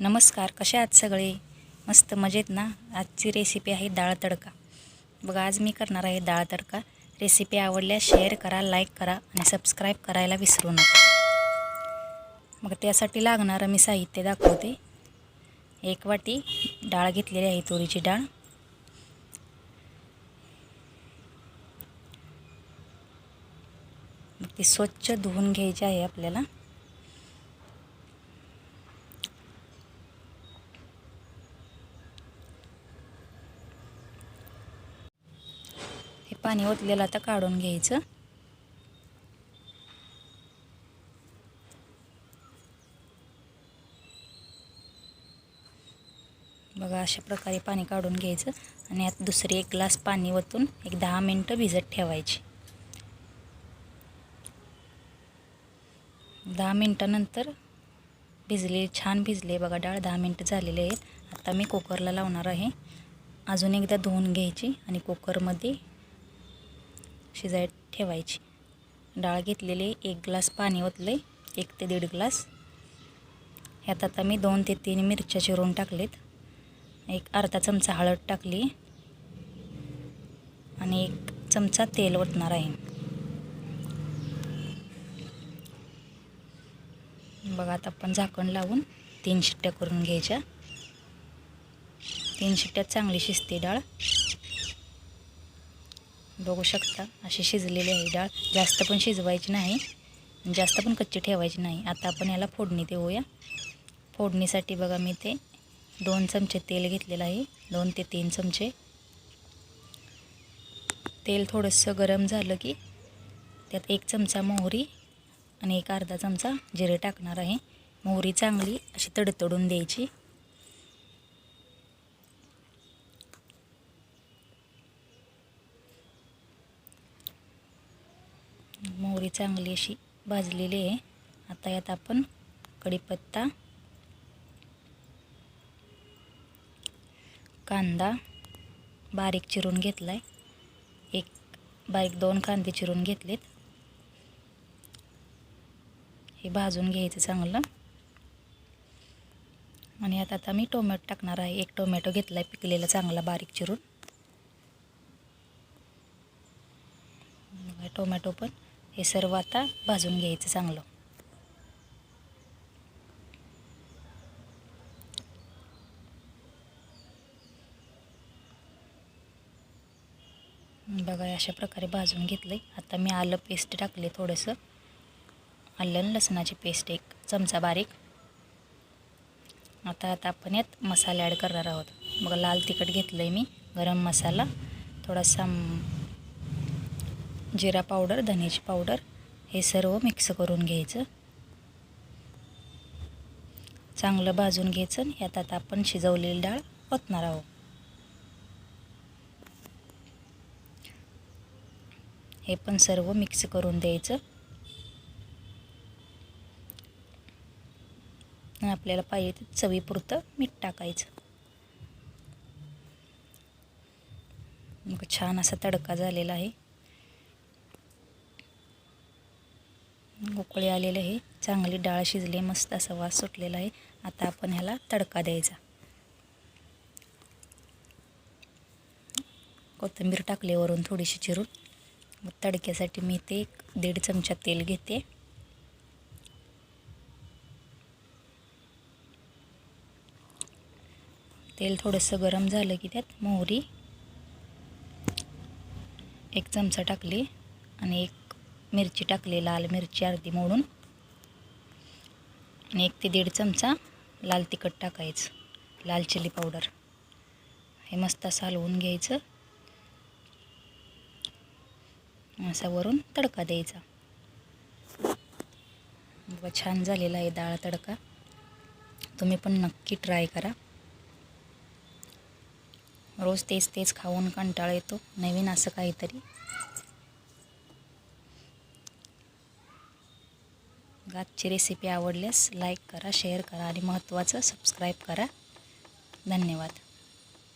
नमस्कार कशा आहात सगळे? मस्त मजेत ना? आजची रेसिपी आहे डाळ तडका. बघा आज मी करणार आहे डाळ तडका. रेसिपी आवडल्यास शेअर करा लाईक करा आणि सबस्क्राईब करायला विसरू नका. मग त्यासाठी लागणारं मी साहित्य दाखवते. एक वाटी डाळ घेतलेली आहे तुरीची डाळ. मग ती स्वच्छ धुवून घ्यायची आहे आपल्याला. पाणी ओतलेलं आता काढून घ्यायचं. बघा अशा प्रकारे पाणी काढून घ्यायचं आणि आता दुसरी एक ग्लास पाणी ओतून एक दहा मिनटं भिजत ठेवायची. दहा मिनटानंतर भिजले छान भिजले. बघा डाळ दहा मिनटं झालेले आहेत. आता मी कुकरला लावणार आहे. अजून एकदा धुवून घ्यायची आणि कुकरमध्ये शिजाय ठेवायची. डाळ घेतलेले एक ग्लास पाणी ओतले एक ते दीड ग्लास. ह्यात आता मी दोन ते तीन मिरच्या चिरून टाकलेत. एक अर्धा चमचा हळद टाकली. आणि एक चमचा तेल ओतणार आहे. बघा आता आपण झाकण लावून तीन शिट्ट्या करून घ्यायच्या. तीन शिट्ट्यात चांगली शिजते डाळ. बघू शकता. अशी शिजलेली आहे डाळ. जास्त पण शिजवायची नाही. जास्त पण कच्ची ठेवायची नाही. आता आपण याला फोडणी देऊया. फोडणीसाठी बघा मी ते दोन चमचे तेल घेतलेलं आहे. दोन ते तीन चमचे. तेल थोडंसं गरम झालं की त्यात एक चमचा मोहरी आणि एक अर्धा चमचा जिरे टाकणार आहे. मोहरी चांगली अशी तडतडून द्यायची. मोहरी चांगली अशी भाजलेली आहे. आता यात आपण कढीपत्ता कांदा बारीक चिरून घेतला आहे एक बारीक दोन कांदे चिरून घेतलेत. हे भाजून घ्यायचं चांगलं. आणि आता आता मी टोमॅटो टाकणार आहे. एक टोमॅटो घेतला आहे पिकलेला चांगला बारीक चिरून. टोमॅटो पण हे सर्व आता भाजून घ्यायचं चांगलं. बघा अशा प्रकारे भाजून घेतलं आहे आता मी आलं पेस्ट टाकले थोडंसं. आलं आणि लसणाची पेस्ट एक चमचा बारीक. आता आता आपण यात मसाले ॲड करणार आहोत. बघा लाल तिखट घेतलं आहे मी. गरम मसाला. थोडासा जिरा पावडर धनेची पावडर हे सर्व मिक्स करून घ्यायचं. चांगलं भाजून घ्यायचं यात आता आपण शिजवलेली डाळ ओतणार आहोत. हे पण सर्व मिक्स करून द्यायचं. आपल्याला पाहिजे ते चवीपुरतं मीठ टाकायचं. मग छान असा तडका झालेला आहे. उकळी आलेले आहे. चांगली डाळ शिजली मस्त असा वास सुटलेला आहे. आता आपण ह्याला तडका द्यायचा. कोथिंबीर टाकली वरून थोडीशी चिरून. मग तडक्यासाठी मी ते एक दीड चमचा तेल घेते. तेल थोडंसं गरम झालं की त्यात मोहरी एक चमचा टाकली आणि एक मिरची टाकली लाल मिरची अर्धी मोडून. आणि एक ते दीड चमचा लाल तिखट टाकायचं लाल चिली पावडर. हे मस्त असं हलवून घ्यायचं. असा वरून तडका द्यायचा. बघा छान झालेला आहे डाळ तडका. तुम्ही पण नक्की ट्राय करा. रोज तेच तेच खाऊन कंटाळा येतो. नवीन असं काहीतरी. आजची रेसिपी आवडल्यास लाईक करा शेअर करा आणि महत्त्वाचं सबस्क्राईब करा. धन्यवाद.